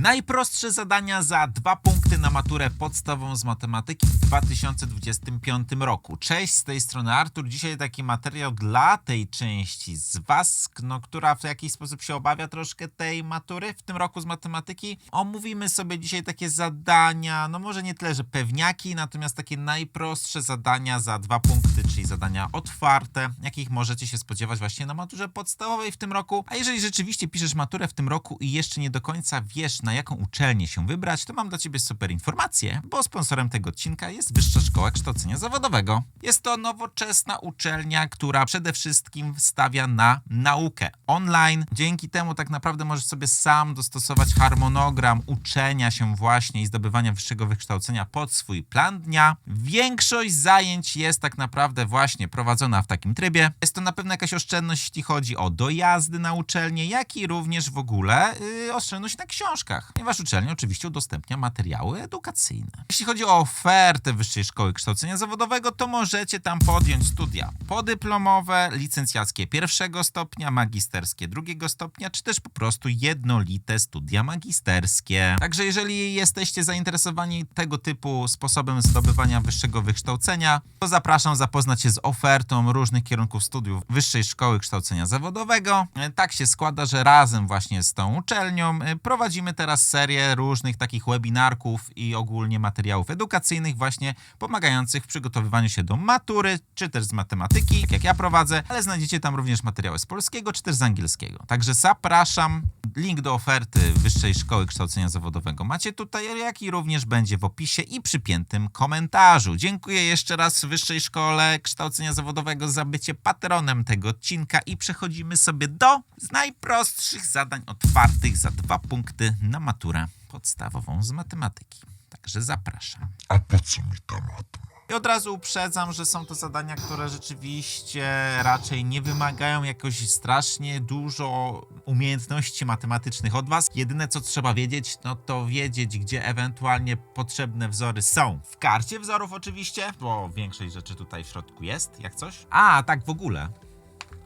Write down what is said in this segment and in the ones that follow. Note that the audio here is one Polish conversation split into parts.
Najprostsze zadania za dwa punkty na maturę podstawową z matematyki w 2025 roku. Cześć, z tej strony Artur. Dzisiaj taki materiał dla tej części z Was, no, która w jakiś sposób się obawia troszkę tej matury w tym roku z matematyki. Omówimy sobie dzisiaj takie zadania, no może nie tyle, że pewniaki, natomiast takie najprostsze zadania za dwa punkty, czyli zadania otwarte, jakich możecie się spodziewać właśnie na maturze podstawowej w tym roku. A jeżeli rzeczywiście piszesz maturę w tym roku i jeszcze nie do końca wiesz, na jaką uczelnię się wybrać, to mam dla Ciebie super informację, bo sponsorem tego odcinka jest Wyższa Szkoła Kształcenia Zawodowego. Jest to nowoczesna uczelnia, która przede wszystkim stawia na naukę online. Dzięki temu tak naprawdę możesz sobie sam dostosować harmonogram uczenia się właśnie i zdobywania wyższego wykształcenia pod swój plan dnia. Większość zajęć jest tak naprawdę właśnie prowadzona w takim trybie. Jest to na pewno jakaś oszczędność, jeśli chodzi o dojazdy na uczelnię, jak i również w ogóle yy, oszczędność na książkach, ponieważ uczelnia oczywiście udostępnia materiały edukacyjne. Jeśli chodzi o ofertę Wyższej Szkoły Kształcenia Zawodowego, to możecie tam podjąć studia podyplomowe, licencjackie pierwszego stopnia, magisterskie drugiego stopnia, czy też po prostu jednolite studia magisterskie. Także jeżeli jesteście zainteresowani tego typu sposobem zdobywania wyższego wykształcenia, to zapraszam zapoznać się z ofertą różnych kierunków studiów Wyższej Szkoły Kształcenia Zawodowego. E, Tak się składa, że razem właśnie z tą uczelnią e, prowadzimy teraz serię różnych takich webinarków i ogólnie materiałów edukacyjnych właśnie pomagających w przygotowywaniu się do matury, czy też z matematyki, tak jak ja prowadzę, ale znajdziecie tam również materiały z polskiego, czy też z angielskiego. Także zapraszam. Link do oferty Wyższej Szkoły Kształcenia Zawodowego macie tutaj, jak i również będzie w opisie i przypiętym komentarzu. Dziękuję jeszcze raz Wyższej Szkole Kształcenia Zawodowego za bycie patronem tego odcinka i przechodzimy sobie do z najprostszych zadań otwartych za dwa punkty na maturę podstawową z matematyki. Także zapraszam. A po co mi ta matma? I od razu uprzedzam, że są to zadania, które rzeczywiście raczej nie wymagają jakoś strasznie dużo umiejętności matematycznych od Was. Jedyne co trzeba wiedzieć, no to wiedzieć, gdzie ewentualnie potrzebne wzory są. W karcie wzorów oczywiście, bo większość rzeczy tutaj w środku jest, jak coś. A, tak w ogóle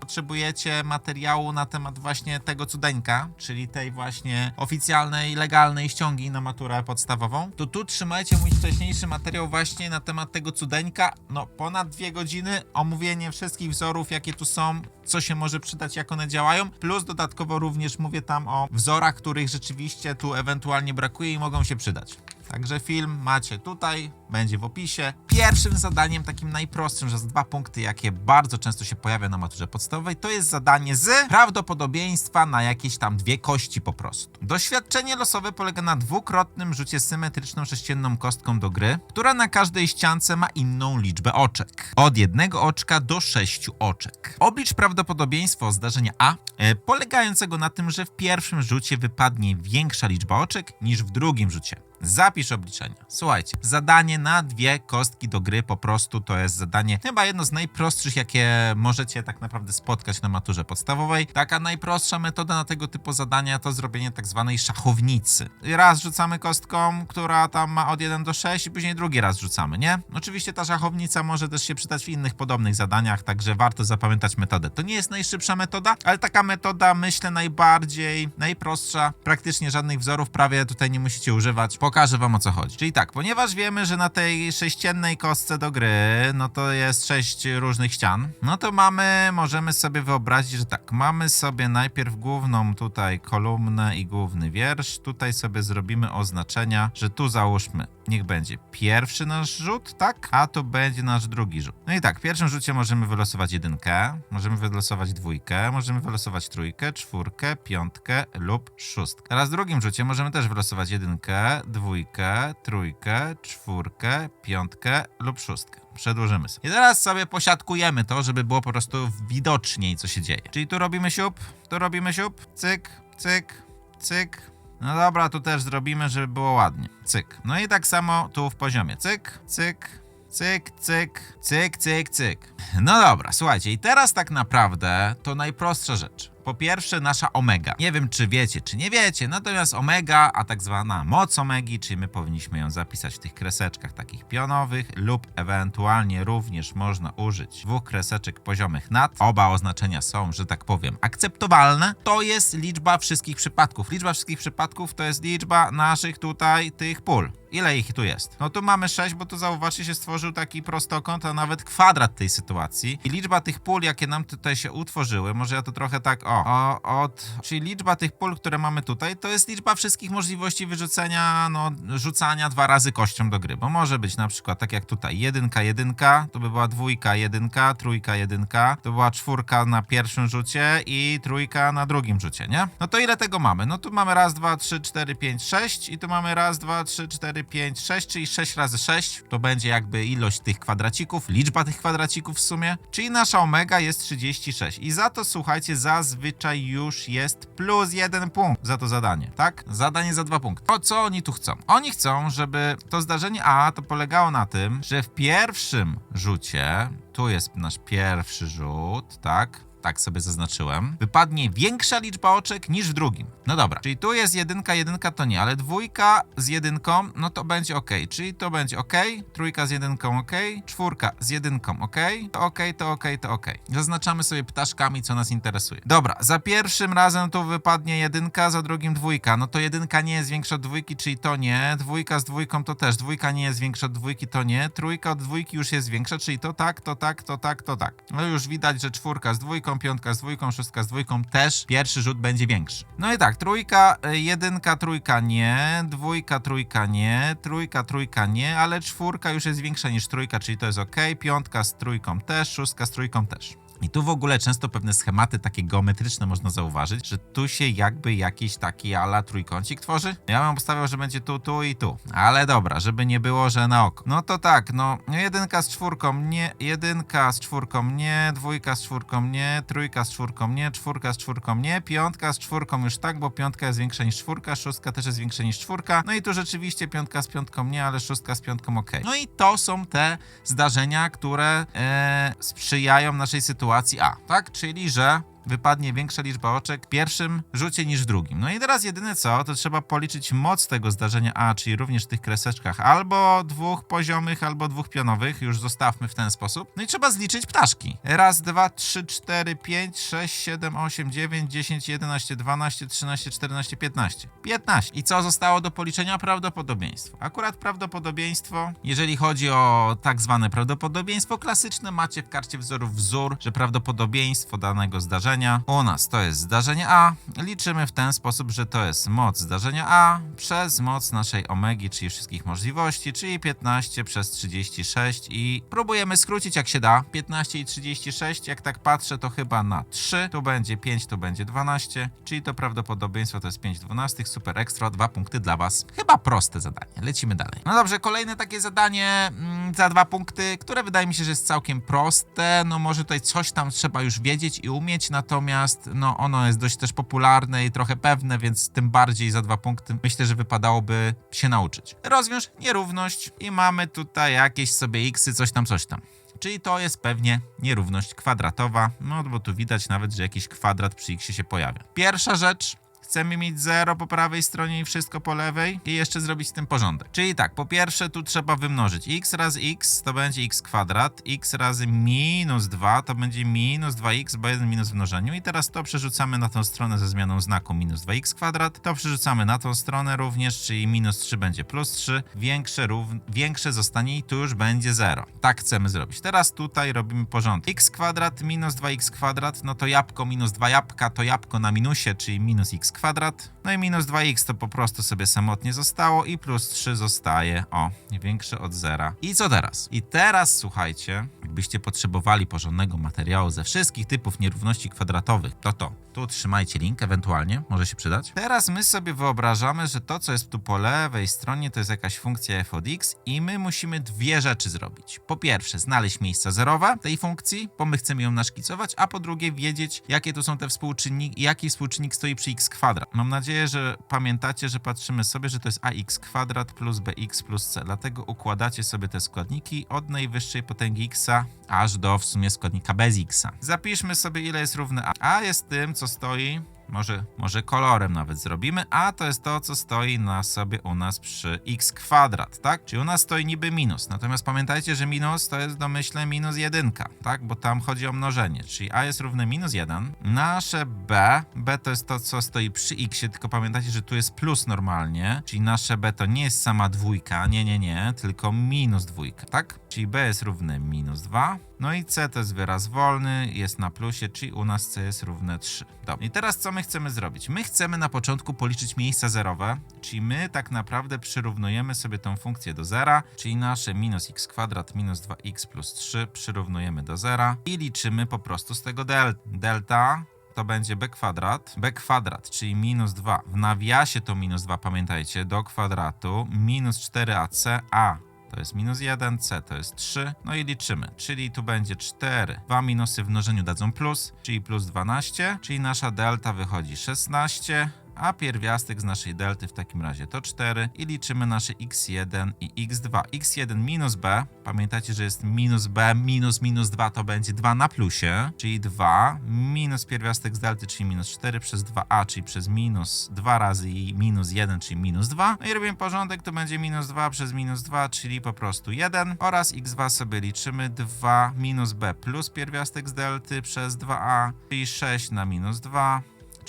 potrzebujecie materiału na temat właśnie tego cudeńka, czyli tej właśnie oficjalnej, legalnej ściągi na maturę podstawową, to tu trzymajcie mój wcześniejszy materiał właśnie na temat tego cudeńka. No, ponad dwie godziny, omówienie wszystkich wzorów, jakie tu są, co się może przydać, jak one działają, plus dodatkowo również mówię tam o wzorach, których rzeczywiście tu ewentualnie brakuje i mogą się przydać. Także film macie tutaj, będzie w opisie. Pierwszym zadaniem, takim najprostszym, że z dwa punkty, jakie bardzo często się pojawia na maturze podstawowej, to jest zadanie z prawdopodobieństwa na jakieś tam dwie kości po prostu. Doświadczenie losowe polega na dwukrotnym rzucie symetryczną sześcienną kostką do gry, która na każdej ściance ma inną liczbę oczek. Od jednego oczka do sześciu oczek. Oblicz prawdopodobieństwo zdarzenia A, e, polegającego na tym, że w pierwszym rzucie wypadnie większa liczba oczek niż w drugim rzucie. Zapisz obliczenia. Słuchajcie, zadanie na dwie kostki do gry po prostu to jest zadanie chyba jedno z najprostszych, jakie możecie tak naprawdę spotkać na maturze podstawowej. Taka najprostsza metoda na tego typu zadania to zrobienie tak zwanej szachownicy. Raz rzucamy kostką, która tam ma od 1 do 6 i później drugi raz rzucamy, nie? Oczywiście ta szachownica może też się przydać w innych podobnych zadaniach, także warto zapamiętać metodę. To nie jest najszybsza metoda, ale taka metoda myślę najbardziej, najprostsza. Praktycznie żadnych wzorów prawie tutaj nie musicie używać. Pokażę wam o co chodzi. Czyli tak, ponieważ wiemy, że na tej sześciennej kostce do gry, no to jest sześć różnych ścian, no to mamy, możemy sobie wyobrazić, że tak, mamy sobie najpierw główną tutaj kolumnę i główny wiersz. Tutaj sobie zrobimy oznaczenia, że tu załóżmy, niech będzie pierwszy nasz rzut, tak? A to będzie nasz drugi rzut. No i tak, w pierwszym rzucie możemy wylosować jedynkę, możemy wylosować dwójkę, możemy wylosować trójkę, czwórkę, piątkę lub szóstkę. Teraz w drugim rzucie możemy też wylosować jedynkę, dwójkę, trójkę, czwórkę, piątkę lub szóstkę. Przedłużymy sobie. I teraz sobie posiadkujemy to, żeby było po prostu widoczniej, co się dzieje. Czyli tu robimy siup, tu robimy siup, cyk, cyk, cyk, no dobra, tu też zrobimy, żeby było ładnie. Cyk. No i tak samo tu w poziomie. Cyk, cyk, cyk, cyk, cyk, cyk, cyk. No dobra, słuchajcie, i teraz tak naprawdę to najprostsza rzecz. Po pierwsze, nasza omega. Nie wiem, czy wiecie, czy nie wiecie, natomiast omega, a tak zwana moc omegi, czyli my powinniśmy ją zapisać w tych kreseczkach takich pionowych, lub ewentualnie również można użyć dwóch kreseczek poziomych nad. Oba oznaczenia są, że tak powiem, akceptowalne. To jest liczba wszystkich przypadków. Liczba wszystkich przypadków to jest liczba naszych tutaj tych pól. Ile ich tu jest? No tu mamy 6, bo tu zauważcie się stworzył taki prostokąt, a nawet kwadrat tej sytuacji. I liczba tych pól, jakie nam tutaj się utworzyły, może ja to trochę tak, o, o od, czyli liczba tych pól, które mamy tutaj, to jest liczba wszystkich możliwości wyrzucenia, no, rzucania dwa razy kością do gry, bo może być na przykład tak jak tutaj, jedynka, jedynka, to by była dwójka, jedynka, trójka, jedynka, to była czwórka na pierwszym rzucie i trójka na drugim rzucie, nie? No to ile tego mamy? No tu mamy raz, dwa, trzy, cztery, pięć, sześć i tu mamy raz, dwa, trzy, cztery, 5, 6, czyli 6 razy 6 to będzie jakby ilość tych kwadracików, liczba tych kwadracików w sumie, czyli nasza omega jest 36 i za to słuchajcie, zazwyczaj już jest plus jeden punkt za to zadanie, tak? Zadanie za dwa punkty. O co oni tu chcą? Oni chcą, żeby to zdarzenie A to polegało na tym, że w pierwszym rzucie, tu jest nasz pierwszy rzut, tak? Tak sobie zaznaczyłem, wypadnie większa liczba oczek niż w drugim. No dobra, czyli tu jest jedynka, jedynka to nie, ale dwójka z jedynką, no to będzie ok, czyli to będzie ok, trójka z jedynką ok, czwórka z jedynką ok, to ok, to ok, to ok. Zaznaczamy sobie ptaszkami, co nas interesuje. Dobra, za pierwszym razem tu wypadnie jedynka, za drugim dwójka, no to jedynka nie jest większa od dwójki, czyli to nie, dwójka z dwójką to też, dwójka nie jest większa od dwójki, to nie, trójka od dwójki już jest większa, czyli to tak, to tak, to tak, to tak. No już widać, że czwórka z dwójką, piątka z dwójką, szóstka z dwójką też pierwszy rzut będzie większy. No i tak, trójka, y, jedynka, trójka nie, dwójka, trójka nie, trójka, trójka nie, ale czwórka już jest większa niż trójka, czyli to jest ok, piątka z trójką też, szóstka z trójką też. I tu w ogóle często pewne schematy takie geometryczne można zauważyć, że tu się jakby jakiś taki ala trójkącik tworzy. Ja bym obstawiał, że będzie tu, tu i tu. Ale dobra, żeby nie było, że na oko. No to tak, no jedynka z czwórką nie, jedynka z czwórką nie, dwójka z czwórką nie, trójka z czwórką nie, czwórka z czwórką nie, piątka z czwórką już tak, bo piątka jest większa niż czwórka, szóstka też jest większa niż czwórka. No i tu rzeczywiście piątka z piątką nie, ale szóstka z piątką ok. No i to są te zdarzenia, które e, sprzyjają naszej sytuacji A, tak? Czyli, że wypadnie większa liczba oczek w pierwszym rzucie niż w drugim. No i teraz jedyne co, to trzeba policzyć moc tego zdarzenia A, czyli również w tych kreseczkach albo dwóch poziomych, albo dwóch pionowych, już zostawmy w ten sposób. No i trzeba zliczyć ptaszki. Raz, dwa, trzy, cztery, pięć, sześć, siedem, osiem, dziewięć, dziesięć, jedenaście, dwanaście, trzynaście, czternaście, piętnaście. Piętnaście. I co zostało do policzenia? Prawdopodobieństwo. Akurat prawdopodobieństwo, jeżeli chodzi o tak zwane prawdopodobieństwo klasyczne, macie w karcie wzorów wzór, że prawdopodobieństwo danego zdarzenia u nas to jest zdarzenie A. Liczymy w ten sposób, że to jest moc zdarzenia A przez moc naszej omegi, czyli wszystkich możliwości, czyli 15 przez 36 i próbujemy skrócić jak się da. 15 i 36, jak tak patrzę, to chyba na 3. Tu będzie 5, tu będzie 12, czyli to prawdopodobieństwo to jest 5 12. Super ekstra, dwa punkty dla Was. Chyba proste zadanie. Lecimy dalej. No dobrze, kolejne takie zadanie mm, za dwa punkty, które wydaje mi się, że jest całkiem proste. No może tutaj coś tam trzeba już wiedzieć i umieć, natomiast no ono jest dość też popularne i trochę pewne, więc tym bardziej za dwa punkty myślę, że wypadałoby się nauczyć. Rozwiąż nierówność i mamy tutaj jakieś sobie xy, coś tam, coś tam. Czyli to jest pewnie nierówność kwadratowa, no bo tu widać nawet, że jakiś kwadrat przy x się pojawia. Pierwsza rzecz, chcemy mieć 0 po prawej stronie i wszystko po lewej i jeszcze zrobić z tym porządek. Czyli tak, po pierwsze tu trzeba wymnożyć x razy x to będzie x kwadrat, x razy minus 2 to będzie minus 2x, bo 1 minus w mnożeniu i teraz to przerzucamy na tą stronę ze zmianą znaku minus 2x kwadrat, to przerzucamy na tą stronę również, czyli minus 3 będzie plus 3, większe, rów- większe zostanie i tu już będzie 0. Tak chcemy zrobić. Teraz tutaj robimy porządek. x kwadrat minus 2x kwadrat, no to jabłko minus 2 jabłka to jabłko na minusie, czyli minus x kwadrat. No i minus 2x to po prostu sobie samotnie zostało i plus 3 zostaje, o, większe od zera. I co teraz? I teraz słuchajcie, jakbyście potrzebowali porządnego materiału ze wszystkich typów nierówności kwadratowych, to to. Tu trzymajcie link, ewentualnie, może się przydać. Teraz my sobie wyobrażamy, że to, co jest tu po lewej stronie, to jest jakaś funkcja f od x i my musimy dwie rzeczy zrobić. Po pierwsze, znaleźć miejsca zerowe tej funkcji, bo my chcemy ją naszkicować, a po drugie, wiedzieć, jakie to są te współczynniki, jaki współczynnik stoi przy x kwadrat. Mam nadzieję, nadzieję, że pamiętacie, że patrzymy sobie, że to jest ax kwadrat plus bx plus c. Dlatego układacie sobie te składniki od najwyższej potęgi x aż do w sumie składnika bez x. Zapiszmy sobie, ile jest równe a. A jest tym, co stoi może, może kolorem nawet zrobimy, a to jest to, co stoi na sobie u nas przy x kwadrat, tak? Czyli u nas stoi niby minus, natomiast pamiętajcie, że minus to jest domyślnie minus jedynka, tak? Bo tam chodzi o mnożenie, czyli a jest równe minus 1. Nasze b, b to jest to, co stoi przy x, tylko pamiętajcie, że tu jest plus normalnie, czyli nasze b to nie jest sama dwójka, nie, nie, nie, tylko minus dwójka, tak? Czyli b jest równe minus 2. No i C to jest wyraz wolny, jest na plusie, czyli u nas C jest równe 3. Dobra. I teraz co my chcemy zrobić? My chcemy na początku policzyć miejsca zerowe, czyli my tak naprawdę przyrównujemy sobie tą funkcję do zera, czyli nasze minus x kwadrat minus 2x plus 3 przyrównujemy do zera i liczymy po prostu z tego del delta to będzie b kwadrat, b kwadrat, czyli minus 2. W nawiasie to minus 2, pamiętajcie, do kwadratu, minus 4ac, a to jest minus 1, c to jest 3, no i liczymy, czyli tu będzie 4. Dwa minusy w mnożeniu dadzą plus, czyli plus 12, czyli nasza delta wychodzi 16, a pierwiastek z naszej delty w takim razie to 4 i liczymy nasze x1 i x2. x1 minus b, pamiętajcie, że jest minus b, minus minus 2 to będzie 2 na plusie, czyli 2, minus pierwiastek z delty, czyli minus 4 przez 2a, czyli przez minus 2 razy i minus 1, czyli minus 2. No i robimy porządek, to będzie minus 2 przez minus 2, czyli po prostu 1 oraz x2 sobie liczymy 2 minus b plus pierwiastek z delty przez 2a, czyli 6 na minus 2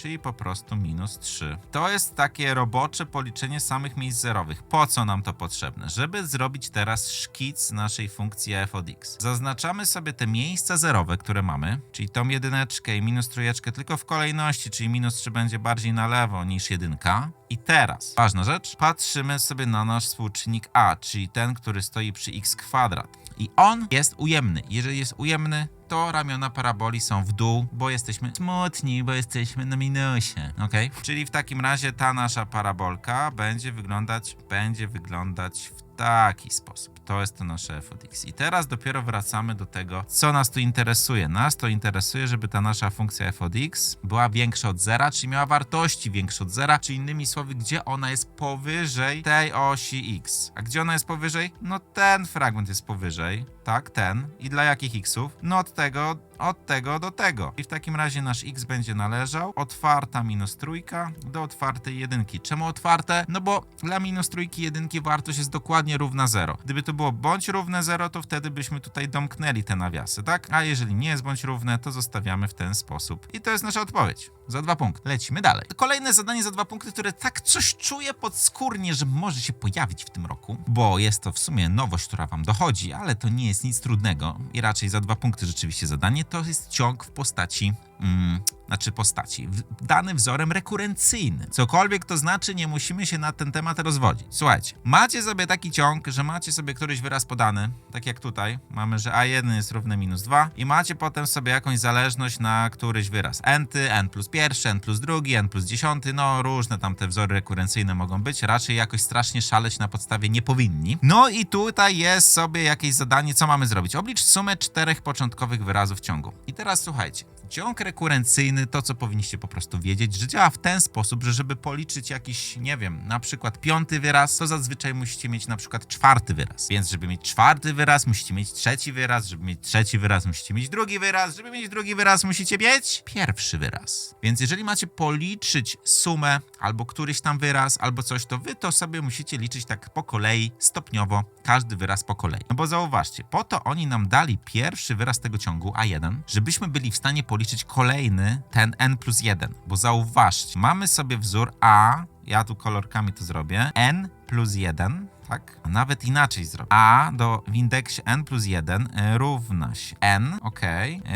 czyli po prostu minus 3. To jest takie robocze policzenie samych miejsc zerowych. Po co nam to potrzebne? Żeby zrobić teraz szkic naszej funkcji f od x. Zaznaczamy sobie te miejsca zerowe, które mamy, czyli tą jedyneczkę i minus trójeczkę tylko w kolejności, czyli minus 3 będzie bardziej na lewo niż jedynka. I teraz, ważna rzecz, patrzymy sobie na nasz współczynnik a, czyli ten, który stoi przy x kwadrat. I on jest ujemny. Jeżeli jest ujemny, to ramiona paraboli są w dół, bo jesteśmy smutni, bo jesteśmy na minusie, ok? Czyli w takim razie ta nasza parabolka będzie wyglądać, będzie wyglądać w taki sposób. To jest to nasze f od x. I teraz dopiero wracamy do tego, co nas tu interesuje. Nas to interesuje, żeby ta nasza funkcja f od x była większa od zera, czyli miała wartości większe od zera, czy innymi słowy, gdzie ona jest powyżej tej osi x. A gdzie ona jest powyżej? No ten fragment jest powyżej, tak, ten. I dla jakich xów? No od tego, od tego do tego. I w takim razie nasz x będzie należał otwarta minus trójka do otwartej jedynki. Czemu otwarte? No bo dla minus trójki jedynki wartość jest dokładnie równa 0. Gdyby to było bądź równe 0, to wtedy byśmy tutaj domknęli te nawiasy, tak? A jeżeli nie jest bądź równe, to zostawiamy w ten sposób. I to jest nasza odpowiedź. Za dwa punkty. Lecimy dalej. Kolejne zadanie za dwa punkty, które tak coś czuję podskórnie, że może się pojawić w tym roku, bo jest to w sumie nowość, która wam dochodzi, ale to nie jest nic trudnego i raczej za dwa punkty rzeczywiście zadanie. To jest ciąg w postaci mm, znaczy postaci, dany wzorem rekurencyjnym. Cokolwiek to znaczy, nie musimy się na ten temat rozwodzić. Słuchajcie, macie sobie taki ciąg, że macie sobie któryś wyraz podany, tak jak tutaj, mamy, że a1 jest równe minus 2 i macie potem sobie jakąś zależność na któryś wyraz. n, n plus pierwszy, n plus drugi, n plus dziesiąty, no różne tam te wzory rekurencyjne mogą być, raczej jakoś strasznie szaleć na podstawie nie powinni. No i tutaj jest sobie jakieś zadanie, co mamy zrobić? Oblicz sumę czterech początkowych wyrazów ciągu. I teraz słuchajcie, Ciąg rekurencyjny, to co powinniście po prostu wiedzieć, że działa w ten sposób, że żeby policzyć jakiś, nie wiem, na przykład piąty wyraz, to zazwyczaj musicie mieć na przykład czwarty wyraz. Więc żeby mieć czwarty wyraz, musicie mieć trzeci wyraz, żeby mieć trzeci wyraz, musicie mieć drugi wyraz, żeby mieć drugi wyraz, musicie mieć pierwszy wyraz. Więc jeżeli macie policzyć sumę albo któryś tam wyraz, albo coś, to wy to sobie musicie liczyć tak po kolei, stopniowo, każdy wyraz po kolei. No bo zauważcie, po to oni nam dali pierwszy wyraz tego ciągu, A1, żebyśmy byli w stanie policzyć kolejny, ten n plus 1. Bo zauważcie, mamy sobie wzór A, ja tu kolorkami to zrobię, n plus 1, tak? A Nawet inaczej zrobię. A do w indeksie n plus 1 y, równa się n, ok,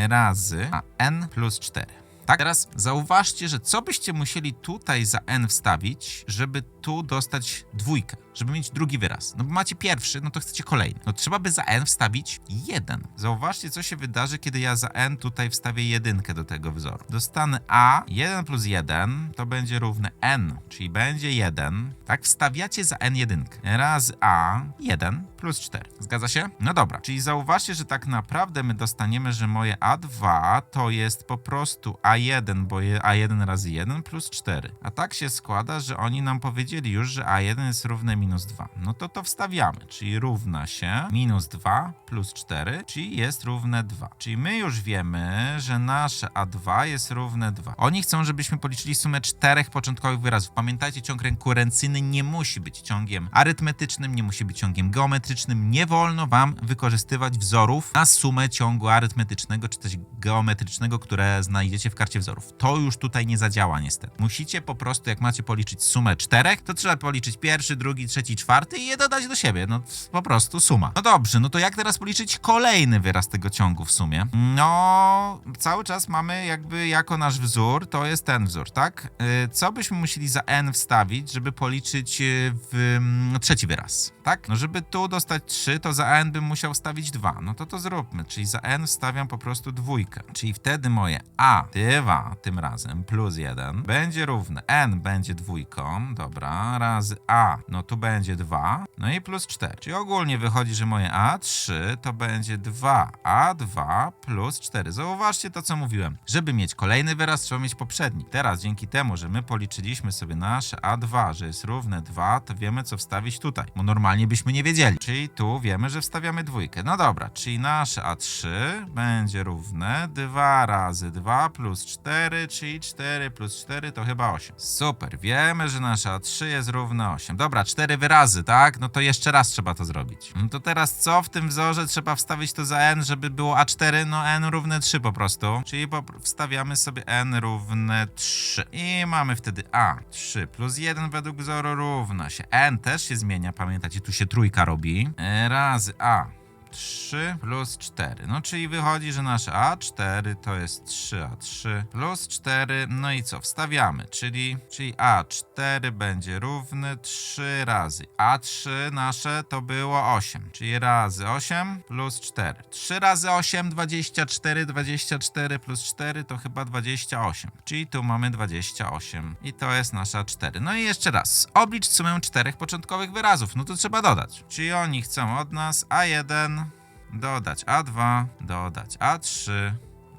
razy a n plus 4. Tak, teraz zauważcie, że co byście musieli tutaj za n wstawić, żeby tu dostać dwójkę, żeby mieć drugi wyraz. No bo macie pierwszy, no to chcecie kolejny. No trzeba by za n wstawić 1. Zauważcie, co się wydarzy, kiedy ja za n tutaj wstawię jedynkę do tego wzoru. Dostanę a, 1 plus 1 to będzie równe n, czyli będzie 1. Tak, wstawiacie za n jedynkę. Razy a, 1 plus 4. Zgadza się? No dobra, czyli zauważcie, że tak naprawdę my dostaniemy, że moje a2 to jest po prostu a1, bo je a1 razy 1 plus 4. A tak się składa, że oni nam powiedzieli już, że a1 jest równe minus 2. No to to wstawiamy, czyli równa się minus 2 plus 4, czyli jest równe 2. Czyli my już wiemy, że nasze a2 jest równe 2. Oni chcą, żebyśmy policzyli sumę czterech początkowych wyrazów. Pamiętajcie, ciąg konkurencyjny nie musi być ciągiem arytmetycznym, nie musi być ciągiem geometrycznym. Nie wolno wam wykorzystywać wzorów na sumę ciągu arytmetycznego czy też geometrycznego, które znajdziecie w karcie wzorów. To już tutaj nie zadziała niestety. Musicie po prostu, jak macie policzyć sumę czterech, to trzeba policzyć pierwszy, drugi, trzeci, czwarty i je dodać do siebie. No po prostu suma. No dobrze, no to jak teraz policzyć kolejny wyraz tego ciągu w sumie? No, cały czas mamy jakby jako nasz wzór, to jest ten wzór, tak? Yy, Co byśmy musieli za n wstawić, żeby policzyć yy, w mm, trzeci wyraz, tak? No żeby tu dostać 3, to za n bym musiał wstawić 2. No to to zróbmy, czyli za n wstawiam po prostu dwójkę. Czyli wtedy moje a, 2 tym razem plus 1 będzie równe n będzie dwójką, dobra, razy a, no tu będzie 2, no i plus 4. Czyli ogólnie wychodzi, że moje a3 to będzie 2a2 plus 4. Zauważcie to, co mówiłem. Żeby mieć kolejny wyraz, trzeba mieć poprzedni. Teraz dzięki temu, że my policzyliśmy sobie nasze a2, że jest równe 2, to wiemy, co wstawić tutaj, bo normalnie byśmy nie wiedzieli. Czyli tu wiemy, że wstawiamy dwójkę. No dobra, czyli nasze a3 będzie równe 2 razy 2 plus 4, czyli 4 plus 4 to chyba 8. Super, wiemy, że nasze a3 jest równe 8. Dobra, 4 wyrazy, tak? No to jeszcze raz trzeba to zrobić. No to teraz co w tym wzorze trzeba wstawić to za n, żeby było a4? No n równe 3 po prostu. Czyli wstawiamy sobie n równe 3. I mamy wtedy a3 plus 1 według wzoru równa się. n też się zmienia, pamiętacie, tu się trójka robi. E, Razy a 3 plus 4. No czyli wychodzi, że nasze A4 to jest 3A3 plus 4. No i co? Wstawiamy, czyli, czyli A4 będzie równy 3 razy A3 nasze to było 8, czyli razy 8 plus 4. 3 razy 8, 24, 24 plus 4 to chyba 28, czyli tu mamy 28 i to jest nasza 4. No i jeszcze raz, oblicz sumę czterech początkowych wyrazów, no to trzeba dodać. Czyli oni chcą od nas A1 dodać A2, dodać A3,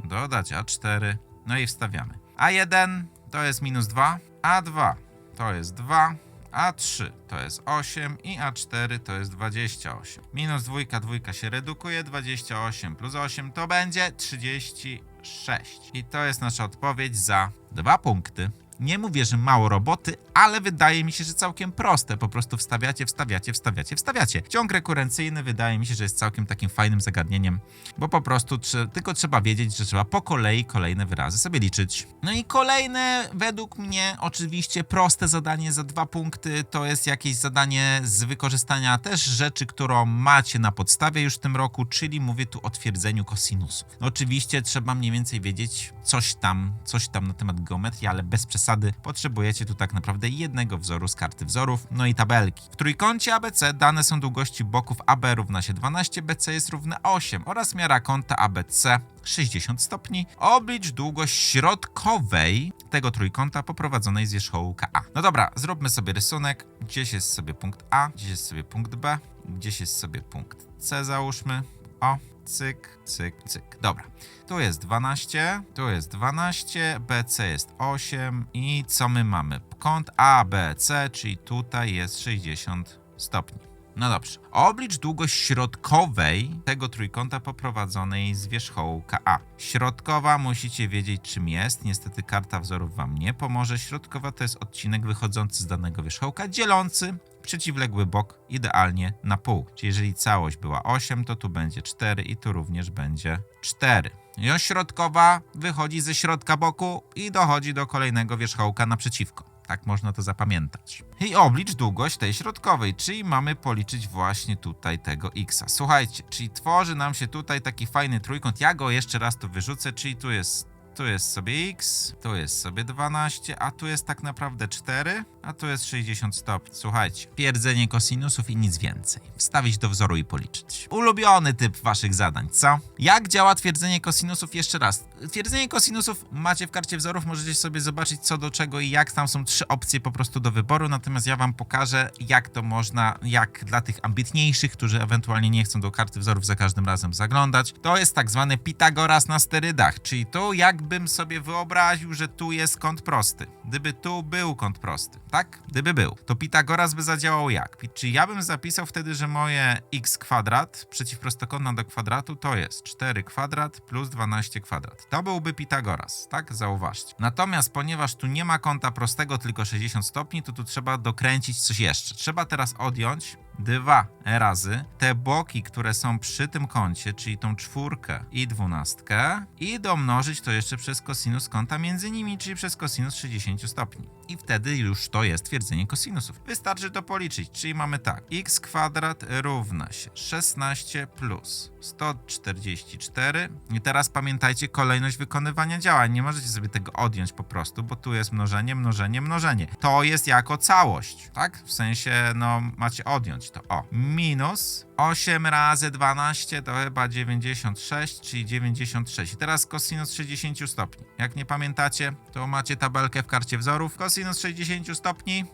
dodać A4, no i wstawiamy. A1 to jest minus 2, A2 to jest 2, A3 to jest 8 i A4 to jest 28. Minus dwójka, dwójka się redukuje, 28 plus 8 to będzie 36. I to jest nasza odpowiedź za dwa punkty. Nie mówię, że mało roboty, ale wydaje mi się, że całkiem proste. Po prostu wstawiacie, wstawiacie, wstawiacie, wstawiacie. Ciąg rekurencyjny wydaje mi się, że jest całkiem takim fajnym zagadnieniem, bo po prostu tylko trzeba wiedzieć, że trzeba po kolei kolejne wyrazy sobie liczyć. No i kolejne, według mnie, oczywiście proste zadanie za dwa punkty to jest jakieś zadanie z wykorzystania też rzeczy, którą macie na podstawie już w tym roku, czyli mówię tu o twierdzeniu kosinusów. No oczywiście trzeba mniej więcej wiedzieć coś tam, coś tam na temat geometrii, ale bez przesady potrzebujecie tu tak naprawdę jednego wzoru z karty wzorów, no i tabelki. W trójkącie ABC dane są długości boków AB równa się 12, BC jest równe 8 oraz miara kąta ABC 60 stopni. Oblicz długość środkowej tego trójkąta poprowadzonej z wierzchołka A. No dobra, zróbmy sobie rysunek. Gdzieś jest sobie punkt A, gdzieś jest sobie punkt B, gdzieś jest sobie punkt C załóżmy. O, cyk, cyk, cyk. Dobra. Tu jest 12, tu jest 12, BC jest 8 i co my mamy? Kąt ABC, czyli tutaj jest 60 stopni. No dobrze. Oblicz długość środkowej tego trójkąta poprowadzonej z wierzchołka A. Środkowa musicie wiedzieć czym jest. Niestety karta wzorów wam nie pomoże. Środkowa to jest odcinek wychodzący z danego wierzchołka, dzielący przeciwległy bok idealnie na pół. Czyli jeżeli całość była 8, to tu będzie 4 i tu również będzie 4. I oś środkowa wychodzi ze środka boku i dochodzi do kolejnego wierzchołka naprzeciwko. Tak można to zapamiętać. I oblicz długość tej środkowej, czyli mamy policzyć właśnie tutaj tego x. Słuchajcie, czyli tworzy nam się tutaj taki fajny trójkąt. Ja go jeszcze raz tu wyrzucę, czyli tu jest tu jest sobie x, tu jest sobie 12, a tu jest tak naprawdę 4, a tu jest 60 stopni. Słuchajcie, twierdzenie kosinusów i nic więcej. Wstawić do wzoru i policzyć. Ulubiony typ waszych zadań, co? Jak działa twierdzenie kosinusów? Jeszcze raz. Twierdzenie kosinusów macie w karcie wzorów, możecie sobie zobaczyć co do czego i jak. Tam są trzy opcje po prostu do wyboru, natomiast ja wam pokażę, jak to można, jak dla tych ambitniejszych, którzy ewentualnie nie chcą do karty wzorów za każdym razem zaglądać. To jest tak zwany Pitagoras na sterydach, czyli to jakbym sobie wyobraził, że tu jest kąt prosty. Gdyby tu był kąt prosty, tak? Gdyby był, to Pitagoras by zadziałał jak? Czyli ja bym zapisał wtedy, że moje x kwadrat przeciwprostokątna do kwadratu to jest 4 kwadrat plus 12 kwadrat. To byłby Pitagoras, tak? Zauważcie. Natomiast ponieważ tu nie ma kąta prostego, tylko 60 stopni, to tu trzeba dokręcić coś jeszcze. Trzeba teraz odjąć dwa razy te boki, które są przy tym kącie, czyli tą czwórkę i dwunastkę i domnożyć to jeszcze przez kosinus kąta między nimi, czyli przez kosinus 60 stopni. I wtedy już to jest twierdzenie kosinusów. Wystarczy to policzyć, czyli mamy tak, x kwadrat równa się 16 plus 144 i teraz pamiętajcie kolejność wykonywania działań. Nie możecie sobie tego odjąć po prostu, bo tu jest mnożenie, mnożenie, mnożenie. To jest jako całość, tak? W sensie, no, macie odjąć to. O, minus 8 razy 12 to chyba 96, czyli 96. I teraz kosinus 60 stopni. Jak nie pamiętacie, to macie tabelkę w karcie wzorów. Kosinus 60 stopni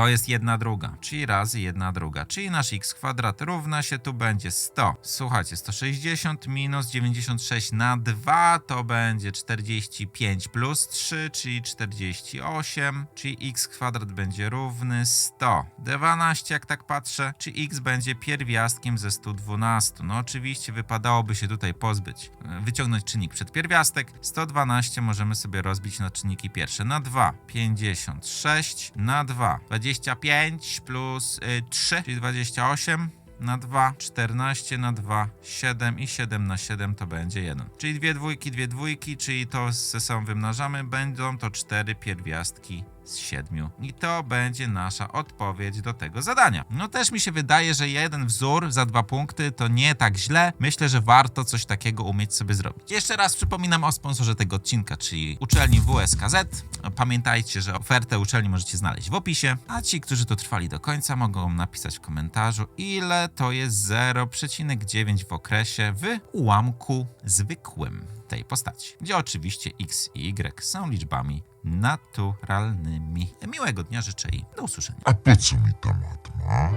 to jest jedna druga, czyli razy jedna druga, czyli nasz x kwadrat równa się, tu będzie 100. Słuchajcie, 160 minus 96 na 2 to będzie 45 plus 3, czyli 48, czyli x kwadrat będzie równy 100. 12 jak tak patrzę, czy x będzie pierwiastkiem ze 112. No oczywiście wypadałoby się tutaj pozbyć, e, wyciągnąć czynnik przed pierwiastek. 112 możemy sobie rozbić na czynniki pierwsze. Na 2 56, na 2 25 plus y, 3, czyli 28 na 2, 14 na 2, 7 i 7 na 7 to będzie 1. Czyli dwie dwójki, dwie dwójki, czyli to ze sobą wymnażamy, będą to cztery pierwiastki z 7. I to będzie nasza odpowiedź do tego zadania. No też mi się wydaje, że jeden wzór za dwa punkty to nie tak źle. Myślę, że warto coś takiego umieć sobie zrobić. Jeszcze raz przypominam o sponsorze tego odcinka, czyli uczelni WSKZ. Pamiętajcie, że ofertę uczelni możecie znaleźć w opisie, a ci, którzy to trwali do końca, mogą napisać w komentarzu, ile to jest 0,9 w okresie w ułamku zwykłym tej postaci, gdzie oczywiście X i Y są liczbami naturalnymi. Miłego dnia życzę i do usłyszenia. A po co mi ta matma?